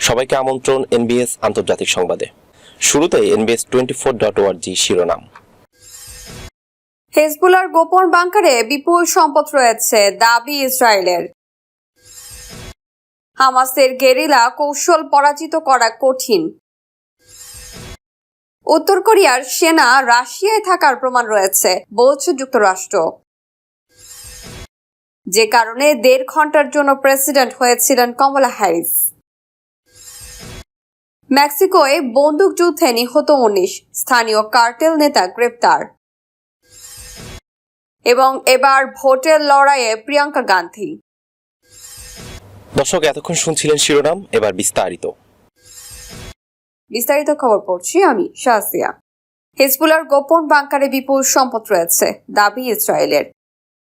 সবাইকে আমন্ত্রণ এনবিএস আন্তর্জাতিক সংবাদে। শুরুতে এনবিএস টোয়েন্টি ফোর ডট ওয়ার্জি শিরোনাম। হেজবুলার গোপন বাংকারে বিপুল সম্পদ রয়েছে দাবি ইসরায়েলের। হামাসের গেরিলা কৌশল পরাজিত করা কঠিন। উত্তর কোরিয়ার সেনা রাশিয়ায় থাকার প্রমাণ রয়েছে, বলছে যুক্তরাষ্ট্র। যে কারণে দেড় ঘণ্টার জন্য প্রেসিডেন্ট হয়েছিলেন কমলা হ্যারিস। মেক্সিকোয় বন্দুক যুদ্ধে নিহত উনিশ। স্থানীয় কার্টেল নেতা গ্রেপ্তার। এবং এবার ভোটের লড়াইয়ে প্রিয়াঙ্কা গান্ধী। দর্শক এতক্ষণ শুনছিলেন শিরোনাম এবার বিস্তারিত। বিস্তারিত খবর পড়ছি আমি শাহসিয়া। হিজবুলার গোপন বাংকারে বিপুল সম্পদ রয়েছে দাবি ইসরায়েলের।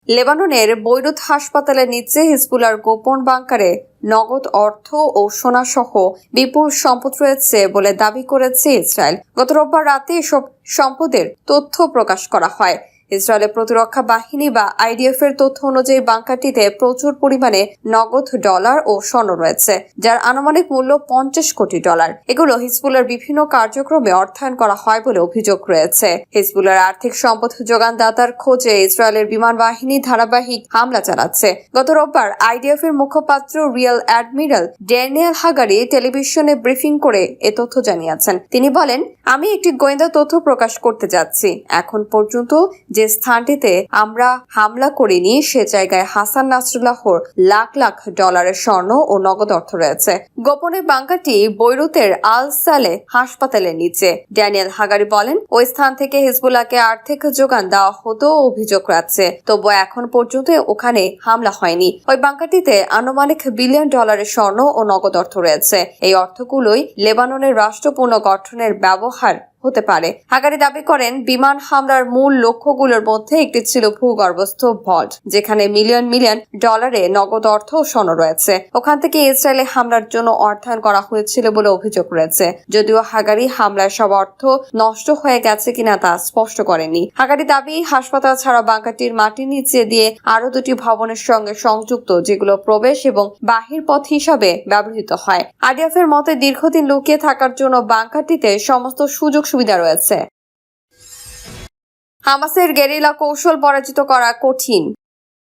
লেবাননের বৈরুত হাসপাতালের নিচে হিজবুলার গোপন বাংকারে নগদ অর্থ ও সোনা সহ বিপুল সম্পদ রয়েছে বলে দাবি করেছে ইসরায়েল। গত রোববার রাতে এসব সম্পদের তথ্য প্রকাশ করা হয়। ইসরায়েলের প্রতিরক্ষা বাহিনী বা আইডিএফ এর তথ্য অনুযায়ী বাংকারটিতে প্রচুর পরিমাণে নগদ ডলার ও স্বর্ণ রয়েছে, যার আনুমানিক মূল্য পঞ্চাশ কোটি ডলার। এগুলো হিজবুলের বিভিন্ন কার্যক্রমে অর্থায়ন করা হয় বলে অভিযোগ রয়েছে। হিজবুলের আর্থিক সম্পদ যোগানদাতার খোঁজে ইসরায়েলের বিমান বাহিনী ধারাবাহিক হামলা চালাচ্ছে। গত রোববার আইডিএফ এর মুখপাত্র রিয়েল অ্যাডমিরাল ড্যানিয়েল হাগারি টেলিভিশনে ব্রিফিং করে এ তথ্য জানিয়েছেন। তিনি বলেন, আমি একটি গোয়েন্দা তথ্য প্রকাশ করতে যাচ্ছি। এখন পর্যন্ত যে স্থানটিতে আমরা হামলা করিনি, সে জায়গায় হাসান নাসরুল্লাহর লাখ লাখ ডলারের স্বর্ণ ও নগদ অর্থ রয়েছে। গোপনে বাংকারটি বৈরুতের আল সালে হাসপাতালের নিচে। ড্যানিয়েল হাগারি বলেন, ওই স্থান থেকে হিজবুল্লাহকে আর্থিক যোগান দেওয়া হতো অভিযোগ আছে তবু এখন পর্যন্ত ওখানে হামলা হয়নি। ওই বাংকারটিতে আনুমানিক বিলিয়ন ডলারের স্বর্ণ ও নগদ অর্থ রয়েছে। এই অর্থগুলোই লেবাননের রাষ্ট্র পুনর্গঠনের ব্যবহার হতে পারে। হাগারি দাবি করেন, বিমান হামলার মূল লক্ষ্যগুলোর মধ্যে একটি ছিল ভূগর্ভস্থ ভল্ট, যেখানে মিলিয়ন মিলিয়ন ডলারে নগদ অর্থ স্বর্ণ রয়েছে। ওখান থেকে ইসরায়েলে হামলার জন্য অর্থায়ন করা হয়েছিল বলে অভিযোগ রয়েছে। যদিও হাগারি হামলার সব অর্থ নষ্ট হয়ে গেছে কিনা তা স্পষ্ট করেনি। হাগারি দাবি, হাসপাতাল ছাড়া বাংকারটির মাটির নিচে দিয়ে আরও দুটি ভবনের সঙ্গে সংযুক্ত, যেগুলো প্রবেশ এবং বাহির পথ হিসাবে ব্যবহৃত হয়। আডিএফ এর মতে, দীর্ঘদিন লুকিয়ে থাকার জন্য বাংকারটিতে সমস্ত সুযোগ সুবিধা রয়েছে। হামাসের গেরিলা কৌশল পরাজিত করা কঠিন।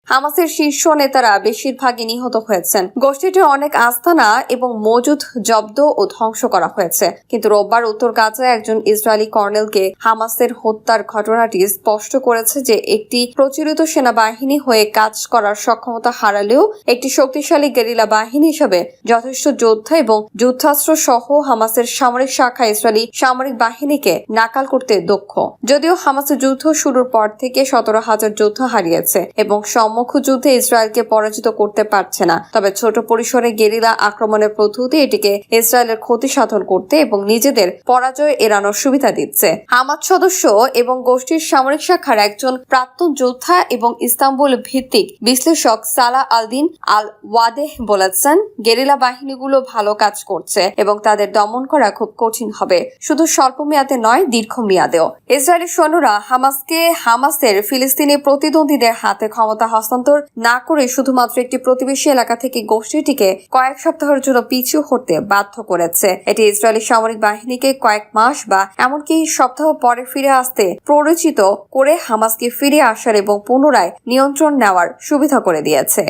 হামাসের শীর্ষ নেতারা বেশিরভাগই নিহত হয়েছেন। গোষ্ঠীটির অনেক আস্তানা এবং মজুদ জব্দ ও ধ্বংস করা হয়েছে। কিন্তু রোববার উত্তর গাজায় একজন ইসরায়েলি কর্নেলকে হামাসের হত্যার ঘটনাটি স্পষ্ট করেছে যে একটি প্রচলিত সেনাবাহিনী হয়ে কাজ করার সক্ষমতা হারালেও একটি শক্তিশালী গেরিলা বাহিনী হিসেবে যথেষ্ট যোদ্ধা এবং যুদ্ধাস্ত্র সহ হামাসের সামরিক শাখা ইসরায়েলি সামরিক বাহিনীকে নাকাল করতে দক্ষ। যদিও হামাসের যুদ্ধ শুরুর পর থেকে সতেরো হাজার যোদ্ধা হারিয়েছে এবং সম্মুখ যুদ্ধে ইসরায়েলকে পরাজিত করতে পারছে না। তবে ছোট পরিসরে গেরিলা আক্রমণের পদ্ধতি এটিকে ইসরায়েলের ক্ষতি সাধন করতে এবং নিজেদের পরাজয় এড়ানোর সুবিধা দিচ্ছে। হামাদ সদস্য এবং গোষ্ঠীর সামরিক শাখার একজন প্রাক্তন যোদ্ধা এবং ইস্তাম্বুল ভিত্তিক বিশ্লেষক সালা আলদিন আল ওয়াদেহ বলেছেন, গেরিলা বাহিনীগুলো ভালো কাজ করছে এবং তাদের দমন করা খুব কঠিন হবে। শুধু স্বল্প মেয়াদে নয়, দীর্ঘ মেয়াদেও। ইসরায়েলি সৈন্যরা হামাসকে হামাসের ফিলিস্তিনি প্রতিদ্বন্দ্বীদের হাতে ক্ষমতা হস্তান্তর না করে শুধুমাত্র একটি প্রতিবেশী এলাকা থেকে গোষ্ঠীটিকে কয়েক সপ্তাহের জন্য পিছু হতে বাধ্য করেছে। এটি ইসরায়েলি সামরিক বাহিনীকে কয়েক মাস বা এমনকি সপ্তাহ পরে ফিরে আসতে প্ররোচিত করে হামাসকে ফিরে আসার এবং পুনরায় নিয়ন্ত্রণ নেওয়ার সুবিধা করে দিয়েছে।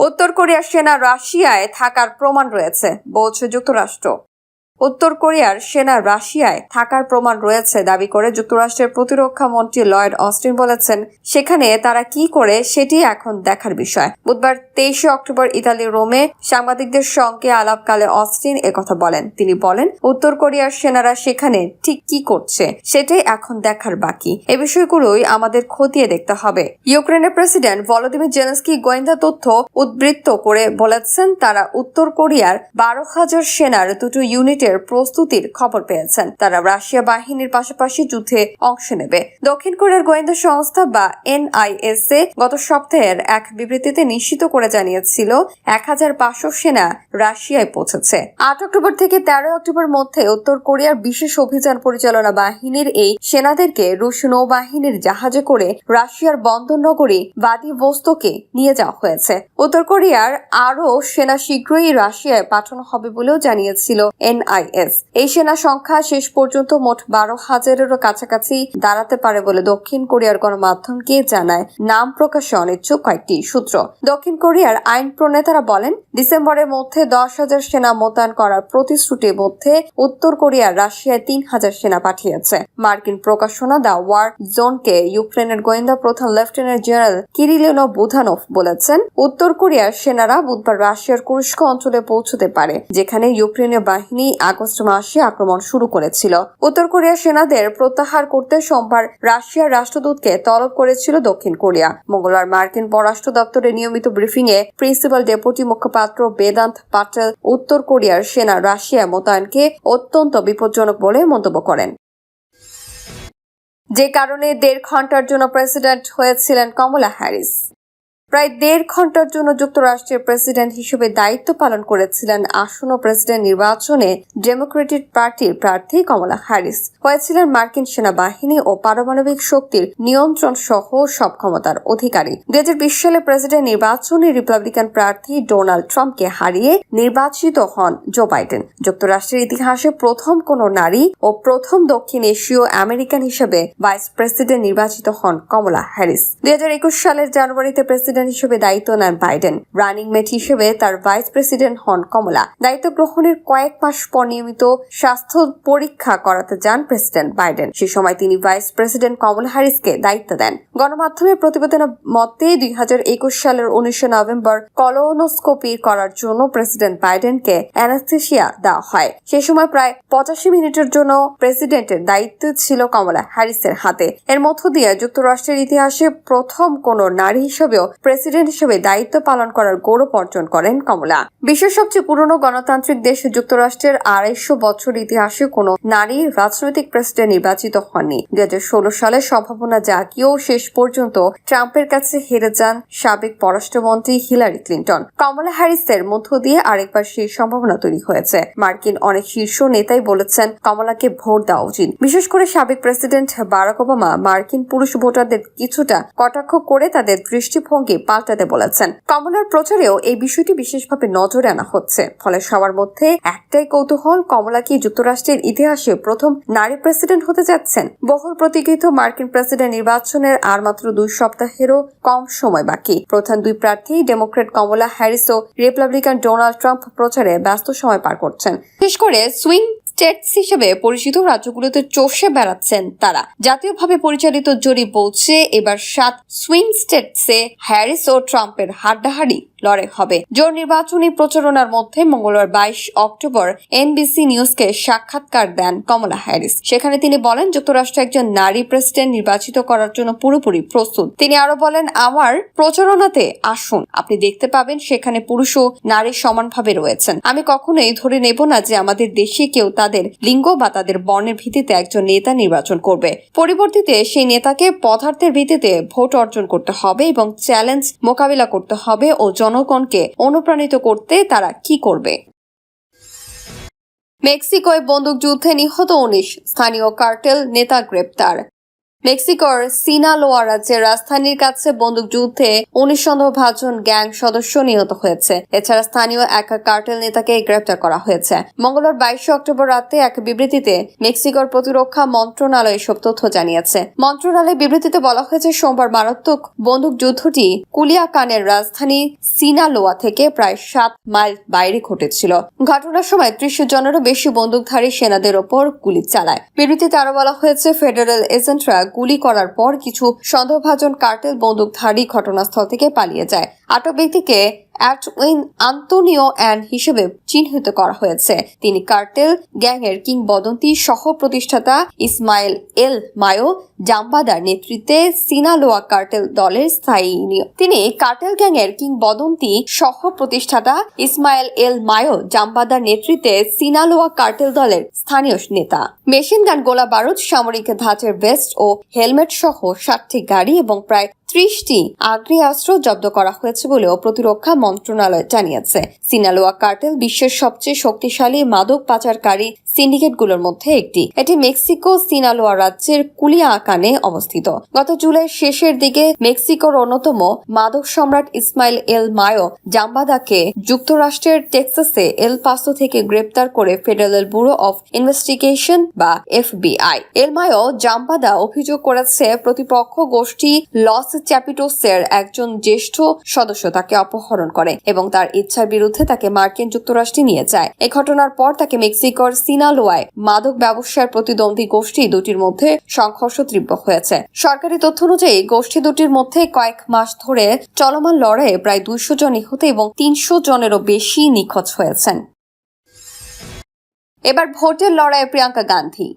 উত্তর কোরিয়ার সেনা রাশিয়ায় থাকার প্রমাণ রয়েছে, বলছে যুক্তরাষ্ট্র। উত্তর কোরিয়ার সেনা রাশিয়ায় থাকার প্রমাণ রয়েছে দাবি করে যুক্তরাষ্ট্রের প্রতিরক্ষা মন্ত্রী লয়েড অস্টিন বলেছেন, সেখানে তারা কি করে সেটি এখন দেখার বিষয়। বুধবার তেইশে অক্টোবর ইতালির রোমে সাংবাদিকদের সঙ্গে আলাপকালে অস্টিন একথা বলেন। তিনি বলেন, উত্তর কোরিয়ার সেনারা সেখানে ঠিক কি করছে সেটাই এখন দেখার বাকি। এ বিষয়গুলোই আমাদের খতিয়ে দেখতে হবে। ইউক্রেনের প্রেসিডেন্ট ভলোদিমির জেলেন্সকি গোয়েন্দা তথ্য উদ্বৃত্ত করে বলেছেন, তারা উত্তর কোরিয়ার বারো হাজার সেনার দুটো ইউনিটের যুদ্ধের প্রস্তুতির খবর পেয়েছেন। তারা রাশিয়া বাহিনীর পাশাপাশি যুদ্ধে অংশ নেবে। দক্ষিণ কোরিয়ার গোয়েন্দা সংস্থা বা এনআইএসএ গত সপ্তাহের এক বিবৃতিতে নিশ্চিত করে জানিয়েছিল, এক হাজার পাঁচশো সেনা রাশিয়ায় পৌঁছেছে। আট অক্টোবর থেকে তেরো অক্টোবর মধ্যে উত্তর কোরিয়ার বিশেষ অভিযান পরিচালনা বাহিনীর এই সেনাদেরকে রুশ নৌবাহিনীর জাহাজে করে রাশিয়ার বন্দর নগরী ভ্লাদিভোস্তকে নিয়ে যাওয়া হয়েছে। উত্তর কোরিয়ার আরও সেনা শীঘ্রই রাশিয়ায় পাঠানো হবে বলেও জানিয়েছিল এনআইএস এই সেনা সংখ্যা শেষ পর্যন্ত মোট বারো হাজারেরও কাছাকাছি দাঁড়াতে পারে বলে দক্ষিণ কোরিয়ার গণমাধ্যমকে জানায়। নাম প্রকাশে অনিচ্ছুক কয়েকটি সূত্র। দক্ষিণ কোরিয়ার আইন প্রণেতারা বলেন, ডিসেম্বরের মধ্যে দশ হাজার সেনা মোতায়েন করার প্রতিশ্রুতির মধ্যে উত্তর কোরিয়া রাশিয়ায় তিন হাজার সেনা পাঠিয়েছে। মার্কিন প্রকাশনা দা ওয়ার জোনকে ইউক্রেনের গোয়েন্দা প্রধান লেফটেন্যান্ট জেনারেল কিরিলেনো বুধানোভ বলেছেন, উত্তর কোরিয়ার সেনারা বুধবার রাশিয়ার কুরস্ক অঞ্চলে পৌঁছতে পারে, যেখানে ইউক্রেনীয় বাহিনী আগস্ট মাসে আক্রমণ শুরু করেছিল। উত্তর কোরিয়ার সেনাদের প্রত্যাহার করতে সোমবার রাশিয়ার রাষ্ট্রদূতকে তলব করেছিল দক্ষিণ কোরিয়া। মঙ্গলবার মার্কিন পররাষ্ট্র দপ্তরের নিয়মিত ব্রিফিং এ প্রিন্সিপাল ডেপুটি মুখপাত্র বেদান্ত পাটেল উত্তর কোরিয়ার সেনা রাশিয়া মোতায়েনকে অত্যন্ত বিপজ্জনক বলে মন্তব্য করেন। যে কারণে দেড় ঘণ্টার জন্য প্রেসিডেন্ট হয়েছিলেন কমলা হ্যারিস। প্রায় দেড় ঘণ্টার জন্য যুক্তরাষ্ট্রের প্রেসিডেন্ট হিসেবে দায়িত্ব পালন করেছিলেন আসন্ন প্রেসিডেন্ট নির্বাচনে ডেমোক্রেটিক পার্টির প্রার্থী কমলা হ্যারিস। হয়েছিলেন মার্কিন সেনাবাহিনী ও পারমাণবিক শক্তির নিয়ন্ত্রণ সহ সব ক্ষমতার অধিকারী। দুই হাজার বিশ সালে প্রেসিডেন্ট নির্বাচনে রিপাবলিকান প্রার্থী ডোনাল্ড ট্রাম্পকে হারিয়ে নির্বাচিত হন জো বাইডেন। যুক্তরাষ্ট্রের ইতিহাসে প্রথম কোন নারী ও প্রথম দক্ষিণ এশীয় আমেরিকান হিসেবে ভাইস প্রেসিডেন্ট নির্বাচিত হন কমলা হ্যারিস। দুই হাজার একুশ সালের জানুয়ারিতে প্রেসিডেন্ট হিসেবে দায়িত্ব নেন বাইডেন। রানিং মেট হিসেবে তার ভাইস প্রেসিডেন্ট হন কমলা। দায়িত্ব গ্রহণের কয়েক মাস পর নিয়মিত স্বাস্থ্য পরীক্ষা করাতে যান প্রেসিডেন্ট বাইডেন। সে সময় তিনি ভাইস প্রেসিডেন্ট কমলা হ্যারিসকে দায়িত্ব দেন। গণমাধ্যমের প্রতিবেদনের মতে, দুই হাজার একুশ সালের উনিশে নভেম্বর কলোনোস্কোপি করার জন্য প্রেসিডেন্ট বাইডেনকে অ্যানাস্থেসিয়া দেওয়া হয়। সে সময় প্রায় পঁচাশি মিনিটের জন্য প্রেসিডেন্টের দায়িত্ব ছিল কমলা হ্যারিসের হাতে। এর মধ্য দিয়ে যুক্তরাষ্ট্রের ইতিহাসে প্রথম কোন নারী হিসেবেও প্রেসিডেন্ট হিসেবে দায়িত্ব পালন করার গৌরব অর্জন করেন কমলা। বিশ্বের সবচেয়ে পুরনো গণতান্ত্রিক দেশ যুক্তরাষ্ট্রের আড়াইশো বছর ইতিহাসে কোনো নারী রাজনৈতিক প্রেসিডেন্ট নির্বাচিত হননি। দুই হাজার ষোলো সালে সম্ভাবনা জাগিয়েও শেষ পর্যন্ত ট্রাম্পের কাছে হেরে যান সাবেক পররাষ্ট্রমন্ত্রী হিলারি ক্লিন্টন। কমলা হ্যারিসের মধ্য দিয়ে আরেকবার সেই সম্ভাবনা তৈরি হয়েছে। মার্কিন অনেক শীর্ষ নেতাই বলেছেন কমলাকে ভোট দেওয়া উচিত। বিশেষ করে সাবেক প্রেসিডেন্ট বারাক ওবামা মার্কিন পুরুষ ভোটারদের কিছুটা কটাক্ষ করে তাদের দৃষ্টিভঙ্গি পাল্টাতে বলেছেন। কমলার প্রচারেও এই বিষয়টি বিশেষভাবে নজরে আনা হচ্ছে। ফলে সবার মধ্যে একটাই কৌতূহল, কমলা কি যুক্তরাষ্ট্রের ইতিহাসে প্রথম নারী প্রেসিডেন্ট হতে যাচ্ছেন? বহুল প্রতীক্ষিত মার্কিন প্রেসিডেন্ট নির্বাচনের আর মাত্র দুই সপ্তাহেরও কম সময় বাকি। প্রধান দুই প্রার্থী, ডেমোক্রেট কমলা হ্যারিস ও রিপাবলিকান ডোনাল্ড ট্রাম্প প্রচারে ব্যস্ত সময় পার করছেন। বিশেষ করে সুইং স্টেটস হিসেবে পরিচিত রাজ্যগুলোতে চষে বেড়াচ্ছেন তারা। জাতীয়ভাবে পরিচালিত জরিপ বলছে, এবার সাত সুইং স্টেটসে হ্যারিস ও ট্রাম্পের হাড্ডাহাড্ডি লড়াই হবে। জোর নির্বাচনী প্রচারণার মধ্যে মঙ্গলবার বাইশ অক্টোবর এনবিসি নিউজকে সাক্ষাৎকার দেন কমলা হ্যারিস। সেখানে তিনি বলেন, যুক্তরাষ্ট্র একজন নারী প্রেসিডেন্ট নির্বাচিত করার জন্য পুরোপুরি প্রস্তুত। তিনি আরও বলেন, আমার প্রচারণাতে আসুন। আপনি দেখতে পাবেন সেখানে পুরুষ ও নারী সমানভাবে রয়েছেন। আমি কখনোই ধরে নেব না যে আমাদের দেশে কেউ তাদের লিঙ্গ বা তাদের বর্ণের ভিত্তিতে একজন নেতা নির্বাচন করবে। পরিবর্তিতে সেই নেতাকে পদার্থের ভিত্তিতে ভোট অর্জন করতে হবে এবং চ্যালেঞ্জ মোকাবিলা করতে হবে ও জনগণকে অনুপ্রাণিত করতে তারা কি করবে? মেক্সিকোয় বন্দুকযুদ্ধে নিহত উনিশ স্থানীয় কার্টেল নেতা গ্রেপ্তার। মেক্সিকোর সিনালোয়া রাজ্যের রাজধানীর কাছে বন্দুকযুদ্ধে সন্দেহভাজন গ্যাং সদস্য নিহত হয়েছে। এছাড়া স্থানীয় এক কার্টেল নেতাকে গ্রেপ্তার করা হয়েছে। মঙ্গলবার বাইশে অক্টোবর রাতে এক বিবৃতিতে মেক্সিকোর প্রতিরক্ষা মন্ত্রণালয় এসব তথ্য জানিয়েছে। মন্ত্রণালয়ের বিবৃতিতে বলা হয়েছে, সোমবার মারাত্মক বন্দুকযুদ্ধটি কুলিয়াকানের রাজধানী সিনালোয়া থেকে প্রায় সাত মাইল বাইরে ঘটেছিল। ঘটনার সময় ত্রিশ জনেরও বেশি বন্দুকধারী সেনাদের ওপর গুলি চালায়। বিবৃতিতে আরও বলা হয়েছে, ফেডারেল এজেন্টরা গুলি করার পর কিছু সন্দেহভাজন কার্টেল বন্দুকধারী ঘটনাস্থল থেকে পালিয়ে যায়। আটক ব্যক্তিকে অ্যাটউইন আন্তোনিও অ্যান হিসেবে চিহ্নিত করা হয়েছে। তিনি কার্টেল গ্যাংয়ের কিংবদন্তি সহ প্রতিষ্ঠাতা ইসমাইল এল মায়ো জাম্বাদার নেতৃত্বে সিনালোয়া কার্টেল দলের স্থায়ী তিনি কার্টেল গ্যাংয়ের কিংবদন্তি সহ প্রতিষ্ঠাতা ইসমাইল এল মায়ো জাম্বাদার নেতৃত্বে সিনালোয়া কার্টেল দলের স্থানীয় নেতা। মেশিন গান গোলা বারুদ, সামরিক ধাঁচের ভেস্ট ও হেলমেট সহ ষাটটি গাড়ি এবং প্রায় ত্রিশটি আগ্নেয়াস্ত্র জব্দ করা হয়েছে বলেও প্রতিরক্ষা মন্ত্রণালয় জানিয়েছে। সিনালোয়া কার্টেল বিশ্বের সবচেয়ে শক্তিশালী মাদক পাচারকারী সিন্ডিকেটগুলোর মধ্যে একটি। এটি মেক্সিকো সিনালোয়া রাজ্যের কুলিয়াকানে অবস্থিত। গত জুলাই শেষের দিকে মেক্সিকোর অন্যতম মাদক সম্রাট ইসমাইল এল মায়ো জাম্বাদাকে যুক্তরাষ্ট্রের টেক্সাসে এল পাসো থেকে গ্রেপ্তার করে ফেডারেল ব্যুরো অফ ইনভেস্টিগেশন বা এফবিআই। এল মায়ো জাম্বাদা অভিযোগ করেছে প্রতিপক্ষ গোষ্ঠী লস চ্যাপিটোসের একজন জ্যেষ্ঠ সদস্য তাকে অপহরণ করে এবং তার ইচ্ছার বিরুদ্ধে তাকে মার্কিন যুক্তরাষ্ট্রে নিয়ে যায়। এ ঘটনার পর তাকে মেক্সিকোর সিনালোয়ায় মাদক ব্যবসার প্রতিদ্বন্দ্বী গোষ্ঠী দুটির মধ্যে সংঘর্ষ তীব্র হয়েছে। সরকারি তথ্য অনুযায়ী, গোষ্ঠী দুটির মধ্যে কয়েক মাস ধরে চলমান লড়াইয়ে প্রায় দুইশো জন নিহত এবং তিনশো জনেরও বেশি নিখোঁজ হয়েছেন। এবার ভোটের লড়াইয়ে প্রিয়াঙ্কা গান্ধী।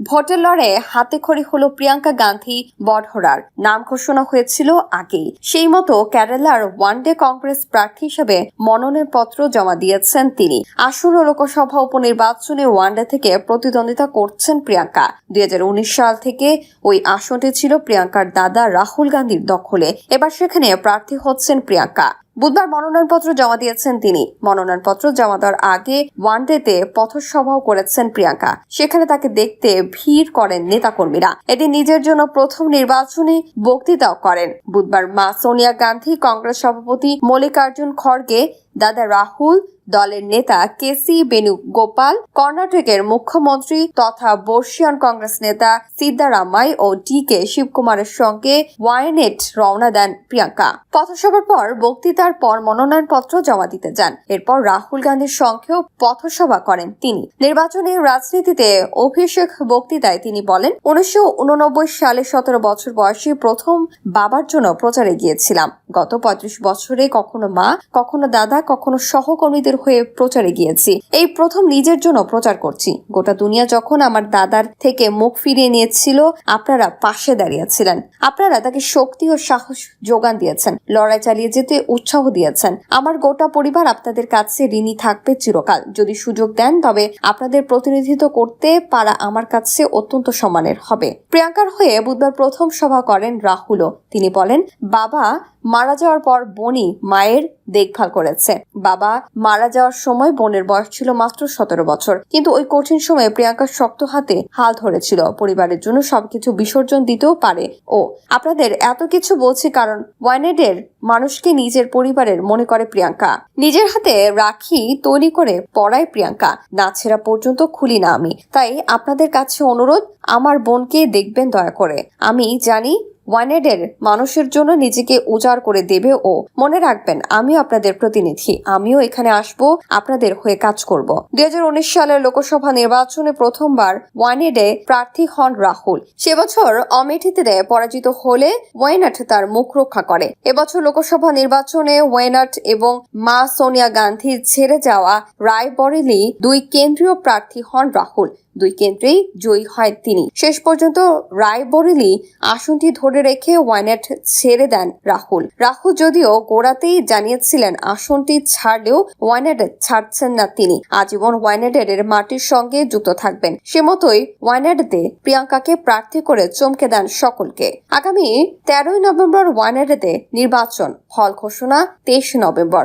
ভোটের লড়াইয়ে হাতে খড়ি হলো প্রিয়াঙ্কা গান্ধী বড়হরার নাম ঘোষণা হয়েছিল আগেই। সেই মতো কেরালার ওয়ানডে কংগ্রেস প্রার্থী হিসেবে মনোনয়ন পত্র জমা দিয়েছেন তিনি। আসন্ন লোকসভা উপনির্বাচনে ওয়ানডে থেকে প্রতিদ্বন্দ্বিতা করছেন প্রিয়াঙ্কা। দুই হাজার উনিশ সাল থেকে ওই আসনটি ছিল প্রিয়াঙ্কার দাদা রাহুল গান্ধীর দখলে। এবার সেখানে প্রার্থী হচ্ছেন প্রিয়াঙ্কা। বুধবার মনোনয়নপত্র জমা দিয়েছেন তিনি। মনোনয়নপত্র জমা দেওয়ার আগে ওয়ানডেতে পথসভাও করেছেন প্রিয়াঙ্কা। সেখানে তাকে দেখতে ভিড় করেন নেতাকর্মীরা। এটি নিজের জন্য প্রথম নির্বাচনী বক্তৃতাও করেন। বুধবার মা সোনিয়া গান্ধী, কংগ্রেস সভাপতি মল্লিকার্জুন খড়গে দাদা রাহুল, দলের নেতা কেসি বেণুগোপাল, কর্ণাটকের মুখ্যমন্ত্রী তথা বর্ষিয়ান কংগ্রেস নেতা সিদ্দারামাই ও ডি কে শিবকুমারের সঙ্গে ওয়াইনেট রওনা দেন প্রিয়াঙ্কা। পথসভার পর বক্তৃতার পর মনোনয়নপত্র জমা দিতে যান। এরপর রাহুল গান্ধীর সঙ্গেও পথসভা করেন তিনি। নির্বাচনী রাজনীতিতে অভিষেক বক্তৃতায় তিনি বলেন, উনিশশো উননব্বই সালে সতেরো বছর বয়সে প্রথম বাবার জন্য প্রচারে গিয়েছিলাম। গত পঁয়ত্রিশ বছরে কখনো মা, কখনো দাদা কখনো সহকর্মীদের হয়ে প্রচারে গিয়েছি। এই প্রথম নিজের জন্য প্রচার করছি। গোটা দুনিয়া যখন আমার দাদার থেকে মুখ ফিরিয়ে নিয়েছিল, আপনারা পাশে দাঁড়িয়েছিলেন আপনারা তাকে শক্তি ও সাহস যোগান দিয়েছেন, লড়াই চালিয়ে যেতে উৎসাহ দিয়েছেন। আমার গোটা পরিবার আপনাদের কাছে ঋণী থাকবে চিরকাল। যদি সুযোগ দেন, তবে আপনাদের প্রতিনিধিত্ব করতে পারা আমার কাছে অত্যন্ত সম্মানের হবে। প্রিয়াঙ্কার হয়ে বুধবার প্রথম সভা করেন রাহুলও। তিনি বলেন, বাবা মারা যাওয়ার পর বনি মায়ের দেখভাল করেছে। বাবা মারা যাওয়ার সময় বোনের বয়স ছিল মাত্র সতেরো বছর। কিন্তু ওই কঠিন সময়ে প্রিয়াঙ্কা শক্ত হাতে হাল ধরেছিল। পরিবারের জন্য সবকিছু বিসর্জন দিতেও পারে। ও, আপনাদের এত কিছু বলছি কারণ ওয়ানেডের মানুষকে নিজের পরিবারের মনে করে প্রিয়াঙ্কা। নিজের হাতে রাখি তৈরি করে পড়ায় প্রিয়াঙ্কা। না ছেঁড়া পর্যন্ত খুলি না আমি। তাই আপনাদের কাছে অনুরোধ, আমার বোনকে দেখবেন দয়া করে। আমি জানি ওয়ানেডের মানুষের জন্য নিজেকে উজাড় করে দেবে ও। মনে রাখবেন, আমিও আপনাদের প্রতিনিধি। আমিও এখানে আসব, আপনাদের হয়ে কাজ করব। উনিশ সালের লোকসভা নির্বাচনে প্রথমবার ওয়ানেডে প্রার্থী হন রাহুল। সে বছর অমেঠিতে পরাজিত হলে ওয়েনাট তার মুখ রক্ষা করে। এবছর লোকসভা নির্বাচনে ওয়েনাট এবং মা সোনিয়া গান্ধীর ছেড়ে যাওয়া রায়বরেলি দুই কেন্দ্রীয় প্রার্থী হন রাহুল। দুই কেন্দ্রেই জয়ী হয় তিনি। শেষ পর্যন্ত রায়বরেলি আসনটি ধরে রেখে ওয়াইনেট ছেড়ে দেন রাহুল। রাহুল যদিও গোড়াতেই জানিয়েছিলেন আসনটি ছাড়লেও ওয়াইনেট ছাড়ছেন না তিনি। আজীবন ওয়াইনেটের মাটির সঙ্গে যুক্ত থাকবেন। সে মতোই ওয়াইনেটতে প্রিয়াঙ্কাকে প্রার্থী করে চমকে দেন সকলকে। আগামী তেরোই নভেম্বর ওয়াইনেটে নির্বাচন। ফল ঘোষণা তেইশ নভেম্বর।